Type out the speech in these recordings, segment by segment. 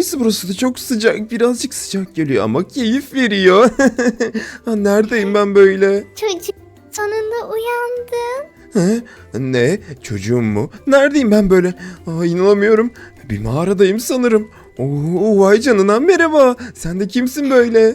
neresi burası da çok sıcak. Birazcık sıcak geliyor ama keyif veriyor. ha, neredeyim ben böyle? Çocuk sonunda uyandın. He? Ne? Çocuğum mu? Neredeyim ben böyle? Aa, inanamıyorum. Bir mağaradayım sanırım. Oo, vay canına merhaba. Sen de kimsin böyle?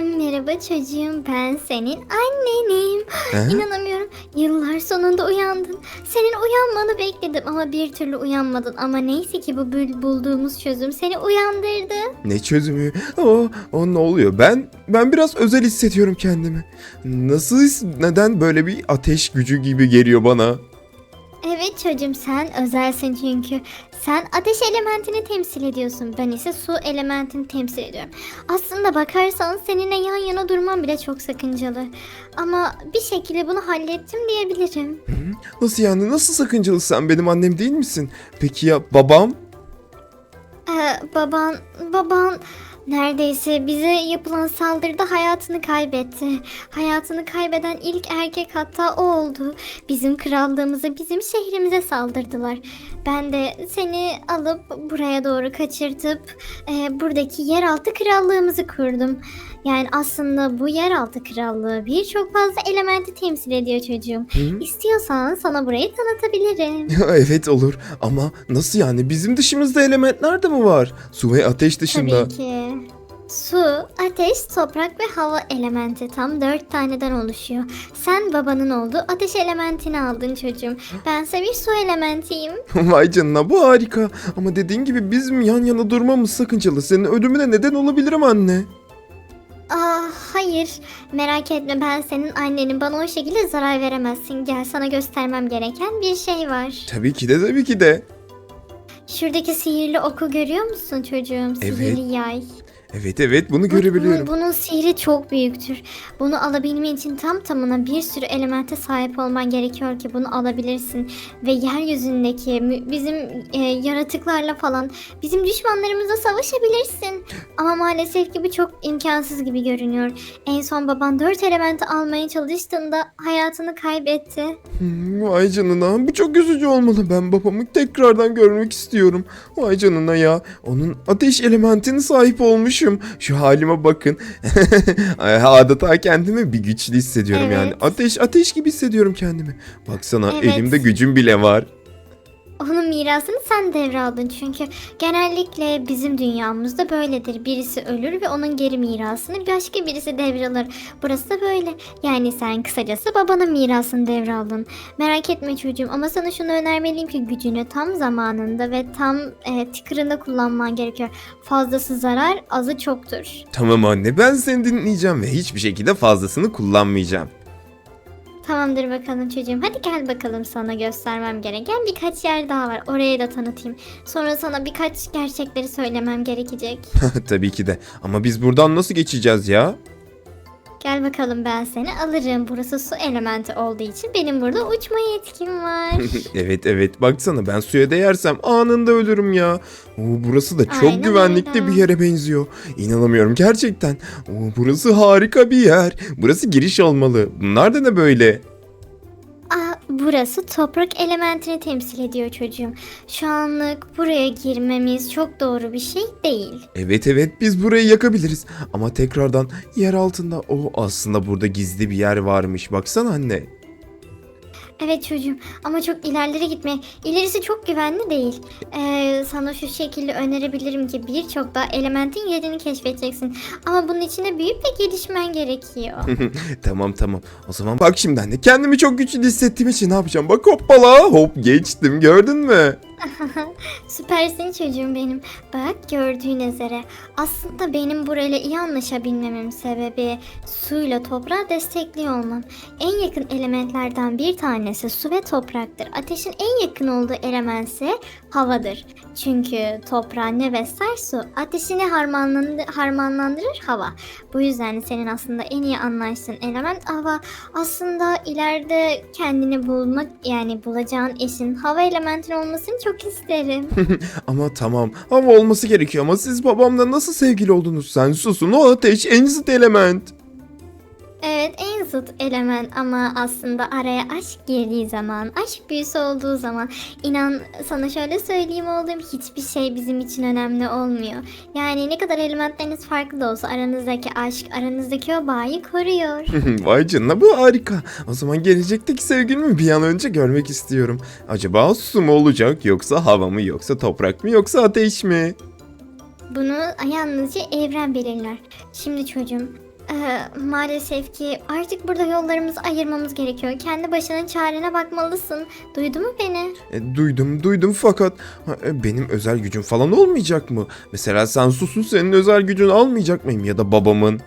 Merhaba çocuğum ben senin annenim. He? İnanamıyorum. Yıllar sonunda uyandın. Senin uyanmanı bekledim ama bir türlü uyanmadın. Ama neyse ki bu bul- bulduğumuz çözüm seni uyandırdı. Ne çözümü? O, o ne oluyor? Ben ben biraz özel hissediyorum kendimi. Nasıl his- neden böyle bir ateş gücü gibi geliyor bana? Evet çocuğum sen özelsin çünkü. Sen ateş elementini temsil ediyorsun. Ben ise su elementini temsil ediyorum. Aslında bakarsan seninle yan yana durmam bile çok sakıncalı. Ama bir şekilde bunu hallettim diyebilirim. Nasıl yani? Nasıl sakıncalı sen benim annem değil misin? Peki ya babam? Ee, baban, baban neredeyse bize yapılan saldırıda hayatını kaybetti. Hayatını kaybeden ilk erkek hatta o oldu. Bizim krallığımıza, bizim şehrimize saldırdılar. Ben de seni alıp buraya doğru kaçırtıp e, buradaki yeraltı krallığımızı kurdum. Yani aslında bu yeraltı krallığı birçok fazla elementi temsil ediyor çocuğum. Hı? İstiyorsan sana burayı tanıtabilirim. evet olur ama nasıl yani? Bizim dışımızda elementler de mi var? Su ve ateş dışında. Tabii ki. Su, ateş, toprak ve hava elementi tam dört taneden oluşuyor. Sen babanın olduğu ateş elementini aldın çocuğum. Bense bir su elementiyim. Vay canına bu harika. Ama dediğin gibi bizim yan yana durmamız sakıncalı. Senin ölümüne neden olabilirim anne. Aa, hayır merak etme ben senin annenin bana o şekilde zarar veremezsin. Gel sana göstermem gereken bir şey var. Tabii ki de tabii ki de. Şuradaki sihirli oku görüyor musun çocuğum? Sihirli yay. Evet evet bunu Bu- görebiliyorum. Bunun, bunun sihri çok büyüktür. Bunu alabilmen için tam tamına bir sürü elemente sahip olman gerekiyor ki bunu alabilirsin. Ve yeryüzündeki bizim e, yaratıklarla falan bizim düşmanlarımızla savaşabilirsin. Ama maalesef ki bu çok imkansız gibi görünüyor. En son baban dört elementi almaya çalıştığında hayatını kaybetti. Hmm, Vay canına bu çok üzücü olmalı. Ben babamı tekrardan görmek istiyorum. Vay canına ya. Onun ateş elementine sahip olmuşum. Şu halime bakın. Adeta kendimi bir güçlü hissediyorum Evet. yani. Ateş ateş gibi hissediyorum kendimi. Baksana Evet. elimde gücüm bile var. Onun mirasını sen devraldın çünkü genellikle bizim dünyamızda böyledir. Birisi ölür ve onun geri mirasını başka birisi devralır. Burası da böyle. Yani sen kısacası babanın mirasını devraldın. Merak etme çocuğum ama sana şunu önermeliyim ki gücünü tam zamanında ve tam e, tıkırında kullanman gerekiyor. Fazlası zarar, azı çoktur. Tamam anne ben seni dinleyeceğim ve hiçbir şekilde fazlasını kullanmayacağım. Tamamdır bakalım çocuğum. Hadi gel bakalım sana göstermem gereken birkaç yer daha var. Oraya da tanıtayım. Sonra sana birkaç gerçekleri söylemem gerekecek. Tabii ki de. Ama biz buradan nasıl geçeceğiz ya? Gel bakalım ben seni alırım. Burası su elementi olduğu için benim burada uçma yetkim var. evet evet baksana ben suya değersem anında ölürüm ya. Oo, burası da çok Aynen güvenlikli öyle. bir yere benziyor. İnanamıyorum gerçekten. Oo, burası harika bir yer. Burası giriş olmalı. Bunlar da ne böyle? Burası toprak elementini temsil ediyor çocuğum. Şu anlık buraya girmemiz çok doğru bir şey değil. Evet evet biz burayı yakabiliriz. Ama tekrardan yer altında o aslında burada gizli bir yer varmış. Baksana anne. Evet çocuğum ama çok ilerlere gitme. İlerisi çok güvenli değil. Ee, sana şu şekilde önerebilirim ki birçok daha elementin yerini keşfedeceksin. Ama bunun için de büyük bir gelişmen gerekiyor. tamam tamam. O zaman bak şimdi anne kendimi çok güçlü hissettiğim için ne yapacağım? Bak hoppala hop geçtim gördün mü? Süpersin çocuğum benim. Bak gördüğün üzere aslında benim burayla iyi anlaşabilmemin sebebi suyla toprağı destekliyor olmam. En yakın elementlerden bir tanesi su ve topraktır. Ateşin en yakın olduğu element ise havadır. Çünkü toprağı ne besler su, ateşini harmanlandır, harmanlandırır hava. Bu yüzden senin aslında en iyi anlaştığın element hava. Aslında ileride kendini bulmak yani bulacağın eşin hava elementin olmasını çok isterim. Ama tamam ama olması gerekiyor ama siz babamla nasıl sevgili oldunuz? Sen susun o ateş en element. Evet en zıt zıt element ama aslında araya aşk girdiği zaman, aşk büyüsü olduğu zaman inan sana şöyle söyleyeyim oğlum hiçbir şey bizim için önemli olmuyor. Yani ne kadar elementleriniz farklı da olsa aranızdaki aşk, aranızdaki o bağı koruyor. Vay canına bu harika. O zaman gelecekteki sevgilimi bir an önce görmek istiyorum. Acaba su mu olacak yoksa hava mı yoksa toprak mı yoksa ateş mi? Bunu yalnızca evren belirler. Şimdi çocuğum, eee, maalesef ki artık burada yollarımızı ayırmamız gerekiyor. Kendi başının çarene bakmalısın. Duydu mu beni? E, duydum duydum fakat e, benim özel gücüm falan olmayacak mı? Mesela sen susun senin özel gücün almayacak mıyım ya da babamın?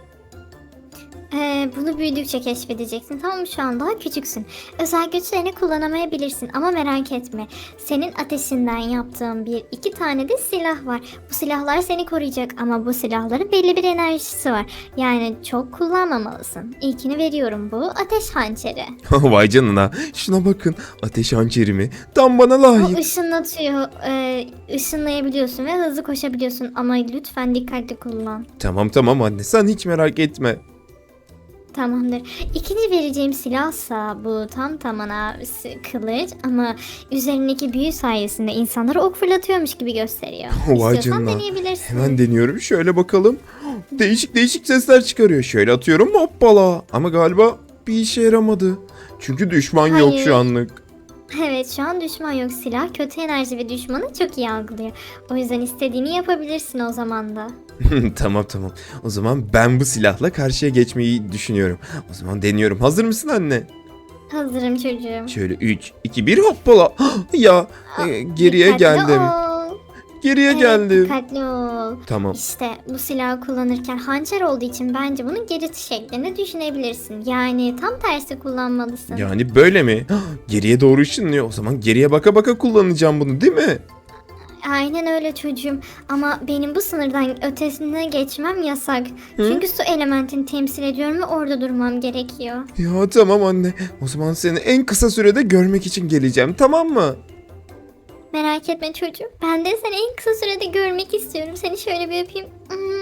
Ee, bunu büyüdükçe keşfedeceksin. Tamam mı? Şu an daha küçüksün. Özel güçlerini kullanamayabilirsin ama merak etme. Senin ateşinden yaptığım bir iki tane de silah var. Bu silahlar seni koruyacak ama bu silahların belli bir enerjisi var. Yani çok kullanmamalısın. İlkini veriyorum bu ateş hançeri. Vay canına şuna bakın ateş hançerimi tam bana layık. ışınlatıyor. Ee, ışınlayabiliyorsun ve hızlı koşabiliyorsun ama lütfen dikkatli kullan. Tamam tamam anne sen hiç merak etme. Tamamdır. İkinci vereceğim silahsa bu tam tamına s- kılıç ama üzerindeki büyü sayesinde insanlara ok fırlatıyormuş gibi gösteriyor. Vay İstiyorsan canına. deneyebilirsin. Hemen deniyorum şöyle bakalım. Değişik değişik sesler çıkarıyor. Şöyle atıyorum hoppala. Ama galiba bir işe yaramadı. Çünkü düşman yok Hayır. şu anlık. Evet şu an düşman yok silah kötü enerji ve düşmanı çok iyi algılıyor. O yüzden istediğini yapabilirsin o zaman da. tamam tamam. O zaman ben bu silahla karşıya geçmeyi düşünüyorum. O zaman deniyorum. Hazır mısın anne? Hazırım çocuğum. Şöyle 3, 2, 1 hoppala. ya e, geriye Dikkatli geldim. ol. Geriye Evet, geldim. dikkatli ol. Tamam. İşte bu silahı kullanırken hançer olduğu için bence bunu geri şeklinde düşünebilirsin. Yani tam tersi kullanmalısın. Yani böyle mi? Geriye doğru ışınlıyor. O zaman geriye baka baka kullanacağım bunu değil mi? Aynen öyle çocuğum ama benim bu sınırdan ötesine geçmem yasak. Çünkü su elementini temsil ediyorum ve orada durmam gerekiyor. Ya tamam anne. O zaman seni en kısa sürede görmek için geleceğim tamam mı? Merak etme çocuğum. Ben de seni en kısa sürede görmek istiyorum. Seni şöyle bir öpeyim. Mm.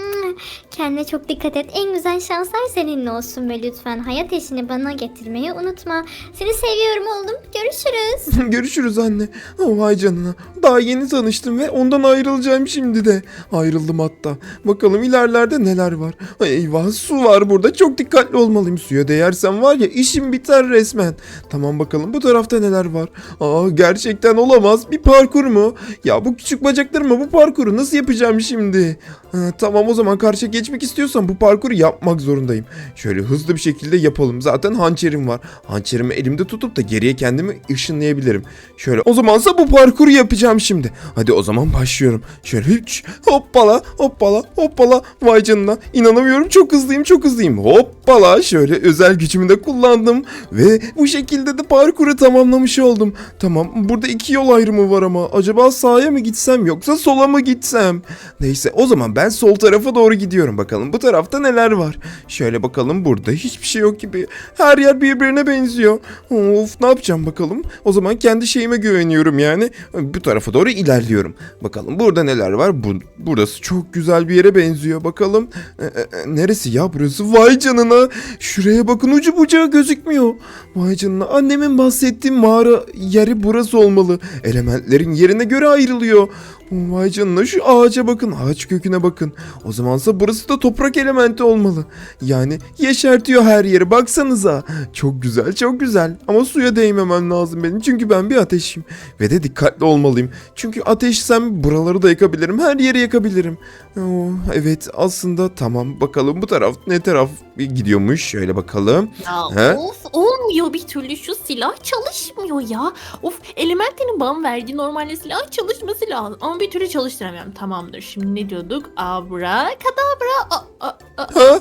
Kendine çok dikkat et. En güzel şanslar seninle olsun ve lütfen hayat eşini bana getirmeyi unutma. Seni seviyorum oğlum. Görüşürüz. Görüşürüz anne. Oh, vay canına. Daha yeni tanıştım ve ondan ayrılacağım şimdi de. Ayrıldım hatta. Bakalım ilerlerde neler var. Ay, eyvah su var burada. Çok dikkatli olmalıyım. Suya değersem var ya işim biter resmen. Tamam bakalım bu tarafta neler var. Aa gerçekten olamaz. Bir parkur mu? Ya bu küçük bacaklarıma bu parkuru nasıl yapacağım şimdi? Ha, tamam o zaman karşıya geçmek istiyorsam bu parkuru yapmak zorundayım. Şöyle hızlı bir şekilde yapalım. Zaten hançerim var. Hançerimi elimde tutup da geriye kendimi ışınlayabilirim. Şöyle o zamansa bu parkuru yapacağım şimdi. Hadi o zaman başlıyorum. Şöyle hiç hoppala hoppala hoppala vay canına. İnanamıyorum çok hızlıyım çok hızlıyım. Hoppala şöyle özel gücümü de kullandım. Ve bu şekilde de parkuru tamamlamış oldum. Tamam burada iki yol ayrımı var ama acaba sağa mı gitsem yoksa sola mı gitsem? Neyse o zaman ben sol tarafa doğru gidiyorum bakalım bu tarafta neler var. Şöyle bakalım burada hiçbir şey yok gibi. Her yer birbirine benziyor. Of ne yapacağım bakalım. O zaman kendi şeyime güveniyorum yani. Bu tarafa doğru ilerliyorum. Bakalım burada neler var. Bu, burası çok güzel bir yere benziyor. Bakalım e, e, e, neresi ya burası? Vay canına. Şuraya bakın ucu bucağı gözükmüyor. Vay canına annemin bahsettiği mağara yeri burası olmalı. Elementlerin yerine göre ayrılıyor. Vay canına şu ağaca bakın ağaç köküne bakın. O zamansa burası da toprak elementi olmalı. Yani yeşertiyor her yeri baksanıza. Çok güzel çok güzel ama suya değmemem lazım benim çünkü ben bir ateşim. Ve de dikkatli olmalıyım. Çünkü ateşsem buraları da yakabilirim her yeri yakabilirim. Oo, evet aslında tamam bakalım bu taraf ne taraf gidiyormuş şöyle bakalım. Ya He? of olmuyor bir türlü şu silah çalışmıyor ya. Of elementlerin bana verdiği normalde silah çalışması lazım. Ama bir türlü çalıştıramıyorum. Tamamdır şimdi ne diyorduk? Abra kadabra. A, a, a. Ha?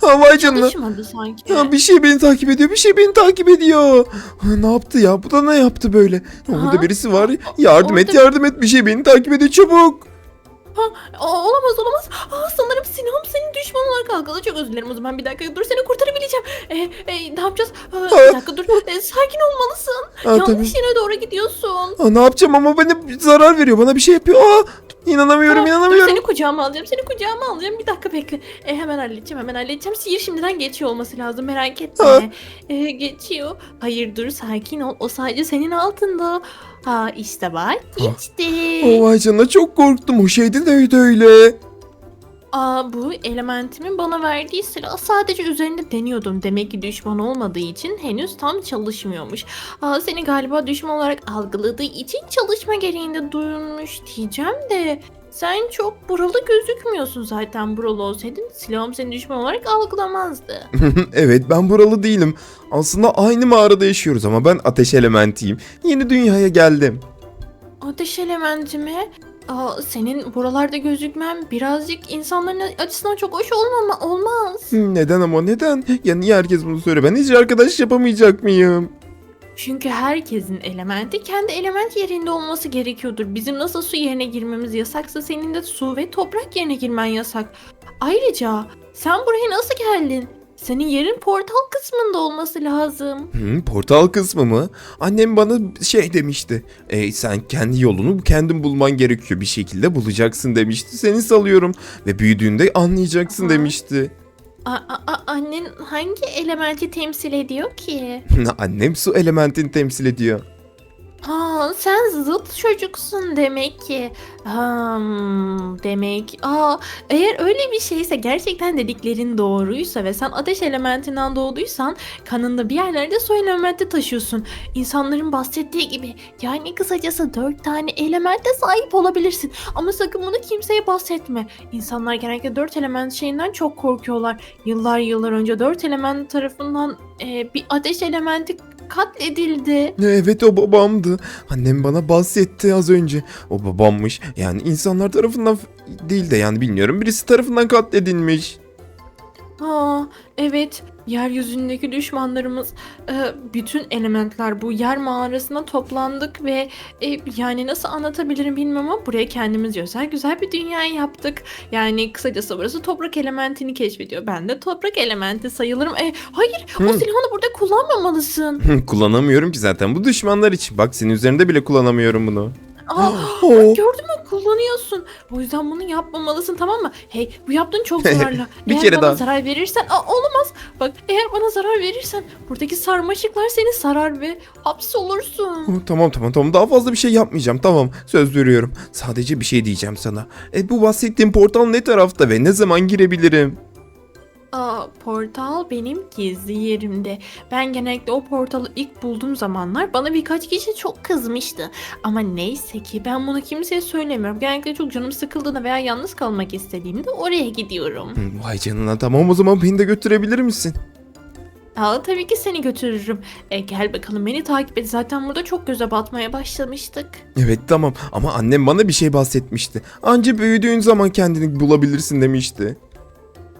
Ha vay canına. Çalışmadı sanki. Ha, bir şey beni takip ediyor, bir şey beni takip ediyor. Ha, ne yaptı ya? Bu da ne yaptı böyle? Orada Ha? birisi var. Yardım et, Orada- yardım et. Bir şey beni takip ediyor çabuk. Ha, aa, olamaz olamaz. Aa, sanırım Sinan senin düşman olarak algıladı. Çok özür dilerim o zaman bir dakika dur seni kurtarabileceğim. E, e, ne yapacağız? Aa, bir dakika dur. E, sakin olmalısın. Aa, Yanlış tabii. yere doğru gidiyorsun. Aa, ne yapacağım ama bana zarar veriyor. Bana bir şey yapıyor. Aa, inanamıyorum Dur inanamıyorum. seni kucağıma alacağım. Seni kucağıma alacağım. Bir dakika bekle. E, hemen halledeceğim hemen halledeceğim. Sihir şimdiden geçiyor olması lazım merak etme. E, geçiyor. Hayır dur sakin ol. O sadece senin altında. Ha işte bak geçti. Oh, vay canına çok korktum. O şeydi de öyle. Aa, bu elementimin bana verdiği silah sadece üzerinde deniyordum. Demek ki düşman olmadığı için henüz tam çalışmıyormuş. Aa, seni galiba düşman olarak algıladığı için çalışma gereğinde duyulmuş diyeceğim de... Sen çok buralı gözükmüyorsun zaten buralı olsaydın silahım seni düşman olarak algılamazdı. evet ben buralı değilim. Aslında aynı mağarada yaşıyoruz ama ben ateş elementiyim. Yeni dünyaya geldim. Ateş elementi mi? Aa, senin buralarda gözükmen birazcık insanların açısından çok hoş olmama olmaz. Neden ama neden? Ya niye herkes bunu söylüyor? Ben hiç arkadaş yapamayacak mıyım? Çünkü herkesin elementi kendi element yerinde olması gerekiyordur. Bizim nasıl su yerine girmemiz yasaksa senin de su ve toprak yerine girmen yasak. Ayrıca sen buraya nasıl geldin? Senin yerin portal kısmında olması lazım. Hmm, portal kısmı mı? Annem bana şey demişti. E, sen kendi yolunu kendin bulman gerekiyor. Bir şekilde bulacaksın demişti. Seni salıyorum. Ve büyüdüğünde anlayacaksın Aha. demişti. A- a- annen hangi elementi temsil ediyor ki? Annem su elementini temsil ediyor. Ha, sen zıt çocuksun demek ki. Hmm, demek. Aa, eğer öyle bir şeyse gerçekten dediklerin doğruysa ve sen ateş elementinden doğduysan kanında bir yerlerde su elementi taşıyorsun. İnsanların bahsettiği gibi yani kısacası dört tane elemente sahip olabilirsin. Ama sakın bunu kimseye bahsetme. İnsanlar genellikle dört element şeyinden çok korkuyorlar. Yıllar yıllar önce dört element tarafından e, bir ateş elementi katledildi. Evet o babamdı. Annem bana bahsetti az önce. O babammış. Yani insanlar tarafından değil de yani bilmiyorum. Birisi tarafından katledilmiş. Aa, evet. Yeryüzündeki düşmanlarımız e, bütün elementler bu yer mağarasına toplandık ve e, yani nasıl anlatabilirim bilmiyorum ama buraya kendimiz özel güzel bir dünya yaptık. Yani kısacası burası toprak elementini keşfediyor. Ben de toprak elementi sayılırım. E, hayır o Hı. silahını burada kullanmamalısın. Kullanamıyorum ki zaten. Bu düşmanlar için. Bak senin üzerinde bile kullanamıyorum bunu. Aa, Oo. gördün mü kullanıyorsun. O yüzden bunu yapmamalısın tamam mı? Hey bu yaptığın çok zararlı. Bir eğer kere bana daha. zarar verirsen Aa, olamaz. Bak eğer bana zarar verirsen buradaki sarmaşıklar seni sarar ve hapsolursun. Oh, Tamam tamam tamam daha fazla bir şey yapmayacağım tamam söz veriyorum. Sadece bir şey diyeceğim sana. E, bu bahsettiğim portal ne tarafta ve ne zaman girebilirim? Aa, portal benim gizli yerimde. Ben genellikle o portalı ilk bulduğum zamanlar bana birkaç kişi çok kızmıştı. Ama neyse ki ben bunu kimseye söylemiyorum. Genellikle çok canım sıkıldığında veya yalnız kalmak istediğimde oraya gidiyorum. Vay canına tamam o zaman beni de götürebilir misin? Aa, tabii ki seni götürürüm. E, gel bakalım beni takip et. Zaten burada çok göze batmaya başlamıştık. Evet tamam ama annem bana bir şey bahsetmişti. Anca büyüdüğün zaman kendini bulabilirsin demişti.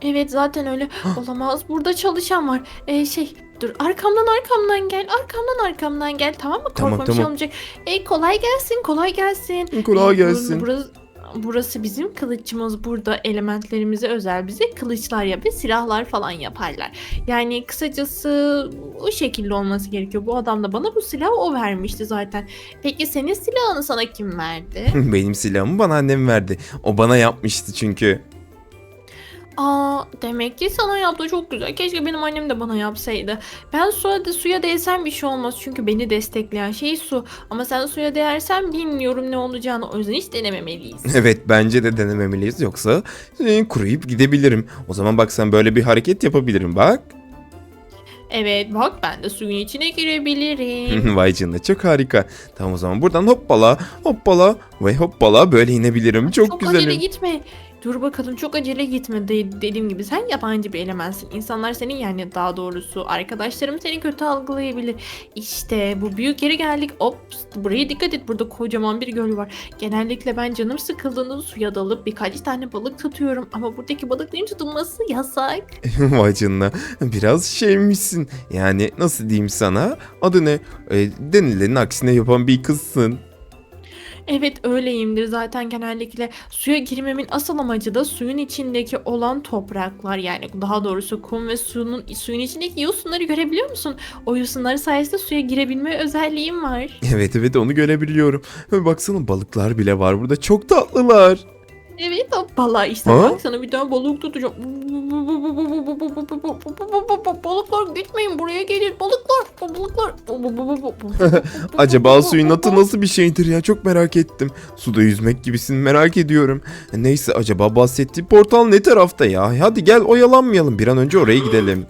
Evet zaten öyle. Olamaz. Burada çalışan var. E, şey dur arkamdan arkamdan gel. Arkamdan arkamdan gel. Tamam mı? Tamam, bir şey tamam. olmayacak. E, kolay gelsin. Kolay gelsin. Kolay E, gelsin. Burası, burası bizim kılıçımız. Burada elementlerimize özel bize kılıçlar yapıyor. Silahlar falan yaparlar. Yani kısacası o şekilde olması gerekiyor. Bu adam da bana bu silahı o vermişti zaten. Peki senin silahını sana kim verdi? Benim silahımı bana annem verdi. O bana yapmıştı çünkü. Aa demek ki sana yaptı çok güzel. Keşke benim annem de bana yapsaydı. Ben suya, suya değsem bir şey olmaz. Çünkü beni destekleyen şey su. Ama sen suya değersen bilmiyorum ne olacağını. O yüzden hiç denememeliyiz. Evet bence de denememeliyiz yoksa e, kuruyup gidebilirim. O zaman bak sen böyle bir hareket yapabilirim bak. evet bak ben de suyun içine girebilirim. Vay canına çok harika. Tamam o zaman buradan hoppala hoppala ve hoppala böyle inebilirim. Çok, acele güzelim. gitme. Dur bakalım çok acele gitme. De- dediğim gibi sen yabancı bir elementsin. İnsanlar seni yani daha doğrusu arkadaşlarım seni kötü algılayabilir. İşte bu büyük yere geldik. Ops buraya dikkat et. Burada kocaman bir göl var. Genellikle ben canım sıkıldığında suya dalıp birkaç tane balık tutuyorum. Ama buradaki balıkların tutulması yasak. Vay canına biraz şeymişsin. Yani nasıl diyeyim sana adını e, denilenin aksine yapan bir kızsın. Evet öyleyimdir zaten genellikle. Suya girmemin asıl amacı da suyun içindeki olan topraklar yani daha doğrusu kum ve suyun, suyun içindeki yosunları görebiliyor musun? O yosunlar sayesinde suya girebilme özelliğim var. Evet evet onu görebiliyorum. Baksana balıklar bile var burada. Çok tatlılar. Evet o balığa işte Ha? bak sana bir tane balık tutacağım. Balıklar gitmeyin buraya gelin balıklar balıklar. Acaba suyun atı nasıl bir şeydir ya çok merak ettim. Suda yüzmek gibisin merak ediyorum. Neyse acaba bahsettiği portal ne tarafta ya? Hadi gel oyalanmayalım bir an önce oraya gidelim.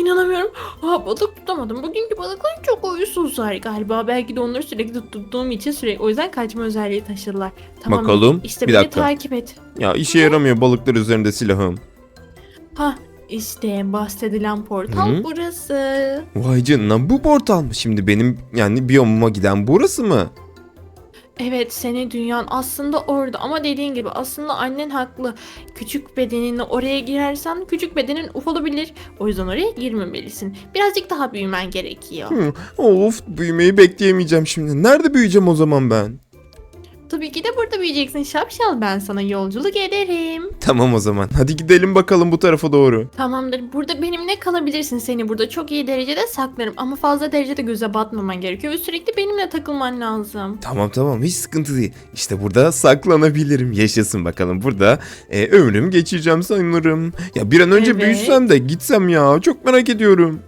İnanamıyorum. Aa, balık tutamadım. Bugünkü balıklar çok uyusuzlar galiba. Belki de onları sürekli tuttuğum için sürekli o yüzden kaçma özelliği taşırlar. Tamam. Bakalım. İşte Bir beni dakika. takip et. Ya işe yaramıyor balıklar üzerinde silahım. Ha işte bahsedilen portal Hı. burası. Vay canına bu portal mı? Şimdi benim yani biyomuma giden burası mı? Evet senin dünyan aslında orada ama dediğin gibi aslında annen haklı. Küçük bedeninle oraya girersen küçük bedenin ufalabilir. O yüzden oraya girmemelisin. Birazcık daha büyümen gerekiyor. Of büyümeyi bekleyemeyeceğim şimdi. Nerede büyüyeceğim o zaman ben? Tabii ki de burada büyüyeceksin şapşal ben sana yolculuk ederim. Tamam o zaman. Hadi gidelim bakalım bu tarafa doğru. Tamamdır. Burada benimle kalabilirsin. Seni burada çok iyi derecede saklarım. Ama fazla derecede göze batmaman gerekiyor. Ve sürekli benimle takılman lazım. Tamam tamam hiç sıkıntı değil. İşte burada saklanabilirim. Yaşasın bakalım. Burada e, ömrümü geçireceğim sanırım. Ya bir an önce Evet. büyüsem de gitsem ya. Çok merak ediyorum.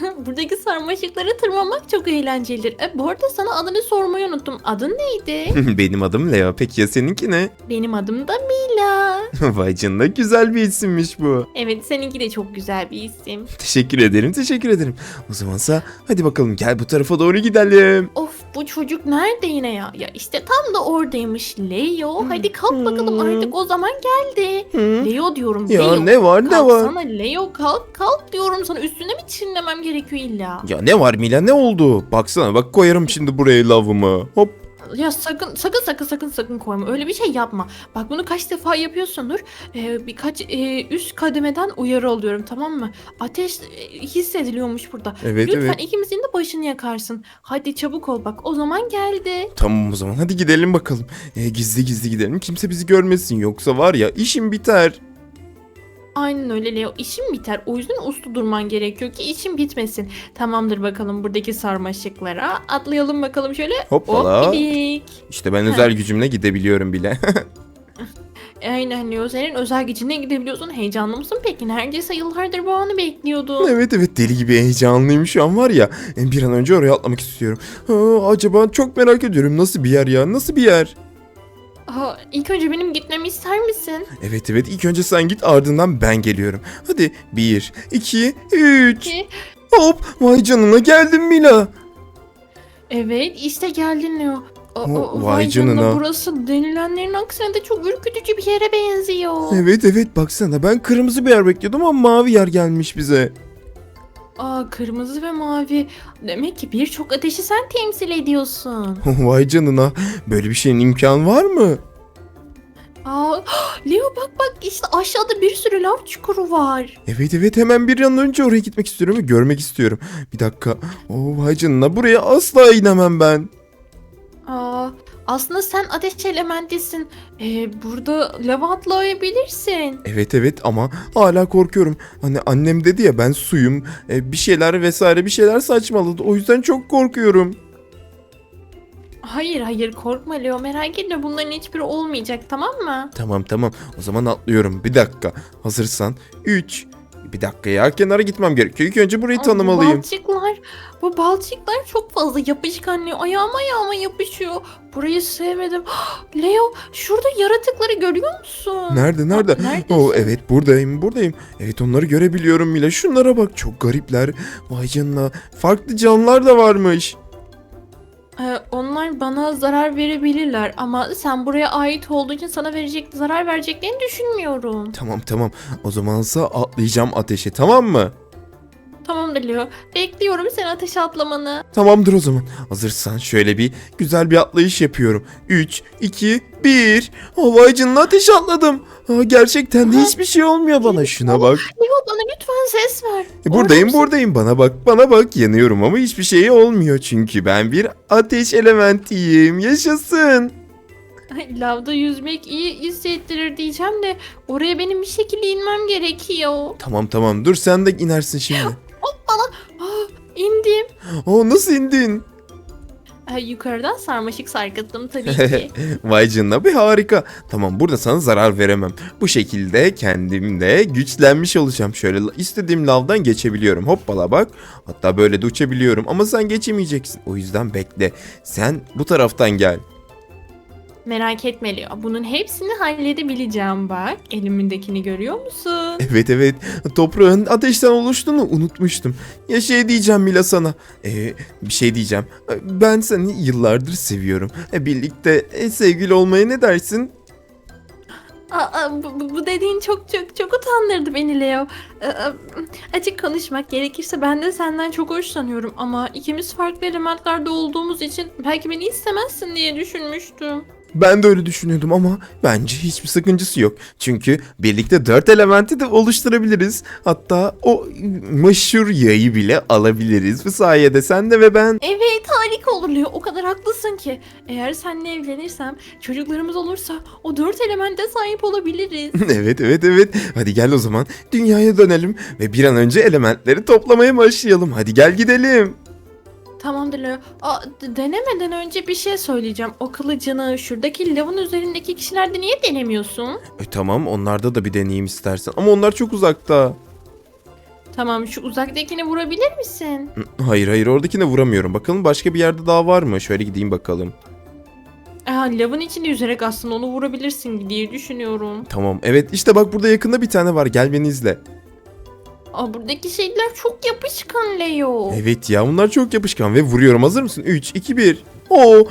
Buradaki sarmaşıkları tırmanmak çok eğlencelidir. E, bu arada sana adını sormayı unuttum. Adın neydi? Benim adım Leo. Peki ya seninki ne? Benim adım da Mila. Vay canına güzel bir isimmiş bu. Evet seninki de çok güzel bir isim. Teşekkür ederim teşekkür ederim. O zamansa hadi bakalım gel bu tarafa doğru gidelim. Of bu çocuk nerede yine ya? Ya işte tam da oradaymış. Leo hadi kalk bakalım artık o zaman geldi. Leo diyorum. Ya Leo. ne var ne var? Kalksana Leo kalk kalk diyorum sana üstüne mi çinlemem gerekiyor illa? Ya ne var Mila ne oldu? Baksana bak koyarım şimdi buraya lavımı. Hop. Ya sakın sakın sakın sakın sakın koyma öyle bir şey yapma. Bak bunu kaç defa yapıyorsundur. Ee, birkaç e, üst kademeden uyarı alıyorum tamam mı? Ateş e, hissediliyormuş burada. Evet Lütfen evet. ikimizin de başını yakarsın. Hadi çabuk ol bak o zaman geldi. Tamam o zaman hadi gidelim bakalım. E, gizli gizli gidelim kimse bizi görmesin yoksa var ya işim biter. Aynen öyle Leo. İşin biter. O yüzden uslu durman gerekiyor ki işin bitmesin. Tamamdır bakalım buradaki sarmaşıklara. Atlayalım bakalım şöyle. Hoppala. Hop gidik. İşte ben özel gücümle gidebiliyorum bile. Aynen Leo. Senin özel gücüne gidebiliyorsun. Heyecanlı mısın peki? Neredeyse yıllardır bu anı bekliyordun. evet evet deli gibi heyecanlıyım şu an var ya. Bir an önce oraya atlamak istiyorum. Ha, acaba çok merak ediyorum nasıl bir yer ya nasıl bir yer? Aa, ilk önce benim gitmemi ister misin? Evet evet ilk önce sen git ardından ben geliyorum. Hadi bir, iki, üç. Ki, Hop vay canına geldim Mila. evet işte geldin Leo. Aa, O- aa, vay canına. Burası denilenlerin aksine de çok ürkütücü bir yere benziyor. Evet evet baksana ben kırmızı bir yer bekliyordum ama mavi yer gelmiş bize. Aa kırmızı ve mavi. Demek ki birçok ateşi sen temsil ediyorsun. Vay canına böyle bir şeyin imkanı var mı? Aa Leo bak bak işte aşağıda bir sürü lav çukuru var. Evet evet hemen bir an önce oraya gitmek istiyorum ve görmek istiyorum. Bir dakika. Oo vay canına buraya asla inemem ben. Aa aslında sen ateş elementisin. Ee, burada lava atlayabilirsin. Evet evet ama hala korkuyorum. Hani annem dedi ya ben suyum e, bir şeyler vesaire bir şeyler saçmaladı. O yüzden çok korkuyorum. Hayır hayır korkma Leo merak etme bunların hiçbiri olmayacak tamam mı? Tamam tamam o zaman atlıyorum. Bir dakika hazırsan 3 bir dakika ya kenara gitmem gerekiyor. İlk önce burayı Aa, tanımalıyım. Balçıklar, bu balçıklar çok fazla yapışkan Leo. Ayağıma ayağıma yapışıyor. Burayı sevmedim. Leo şurada yaratıkları görüyor musun? Nerede nerede? Neredesin? Oo evet buradayım buradayım. Evet onları görebiliyorum bile. Şunlara bak çok garipler. Vay canına. Farklı canlılar da varmış. Ee, onlar bana zarar verebilirler ama sen buraya ait olduğu için sana verecek zarar vereceklerini düşünmüyorum. Tamam tamam. O zamansa atlayacağım ateşe tamam mı? Leo. Bekliyorum sen ateşe atlamanı. Tamamdır o zaman. Hazırsan şöyle bir güzel bir atlayış yapıyorum. 3, 2, 1. Vay canına ateş atladım. Aa, gerçekten de hiçbir şey olmuyor bana. Şuna bak. Leo bana lütfen ses ver. E, Buradayım Orada mısın? buradayım bana bak bana bak yanıyorum ama hiçbir şey olmuyor çünkü ben bir ateş elementiyim yaşasın. Ay, Lavda yüzmek iyi hissettirir diyeceğim de oraya benim bir şekilde inmem gerekiyor. Tamam tamam dur sen de inersin şimdi. Ah, indim. Oo nasıl indin? Ay, yukarıdan sarmaşık sarkıttım tabii ki. Vay canına bir harika. Tamam burada sana zarar veremem. Bu şekilde kendimle güçlenmiş olacağım. Şöyle istediğim lavdan geçebiliyorum. Hoppala bak. Hatta böyle de uçabiliyorum ama sen geçemeyeceksin. O yüzden bekle. Sen bu taraftan gel. Merak etme Leo. Bunun hepsini halledebileceğim bak. Elimindekini görüyor musun? Evet evet toprağın ateşten oluştuğunu unutmuştum. Ya şey diyeceğim Mila sana. Ee, bir şey diyeceğim. Ben seni yıllardır seviyorum. E, birlikte e, sevgili olmaya ne dersin? Aa, bu, bu- bu dediğin çok çok çok utandırdı beni Leo. Aa, açık konuşmak gerekirse ben de senden çok hoşlanıyorum ama ikimiz farklı elementlerde olduğumuz için belki beni istemezsin diye düşünmüştüm. Ben de öyle düşünüyordum ama bence hiçbir sakıncası yok. Çünkü birlikte dört elementi de oluşturabiliriz. Hatta o meşhur yayı bile alabiliriz. Bu sayede sen de ve ben. Evet harika olur Leo. O kadar haklısın ki. Eğer seninle evlenirsem çocuklarımız olursa o dört elemente sahip olabiliriz. evet evet evet. Hadi gel o zaman dünyaya dönelim ve bir an önce elementleri toplamaya başlayalım. Hadi gel gidelim. Tamamdır Leo. Aa, denemeden önce bir şey söyleyeceğim. O kılıcını şuradaki lavın üzerindeki kişilerde niye denemiyorsun? E, tamam onlarda da bir deneyeyim istersen ama onlar çok uzakta. Tamam şu uzaktakini vurabilir misin? Hayır hayır oradakine vuramıyorum. Bakalım başka bir yerde daha var mı? Şöyle gideyim bakalım. Aa, lavın içinde yüzerek aslında onu vurabilirsin diye düşünüyorum. Tamam evet işte bak burada yakında bir tane var. Gel beni izle. Aa, buradaki şeyler çok yapışkan Leo. Evet ya bunlar çok yapışkan ve vuruyorum. Hazır mısın? 3, 2, 1. Oo,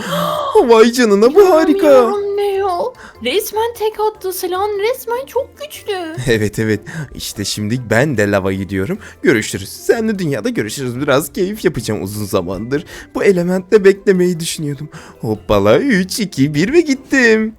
vay canına bu harika. İnanamıyorum Leo. Resmen tek attı. Silahın resmen çok güçlü. Evet evet işte şimdi ben de lava gidiyorum. Görüşürüz. Seninle dünyada görüşürüz. Biraz keyif yapacağım uzun zamandır. Bu elementle beklemeyi düşünüyordum. Hoppala 3, 2, 1 ve gittim.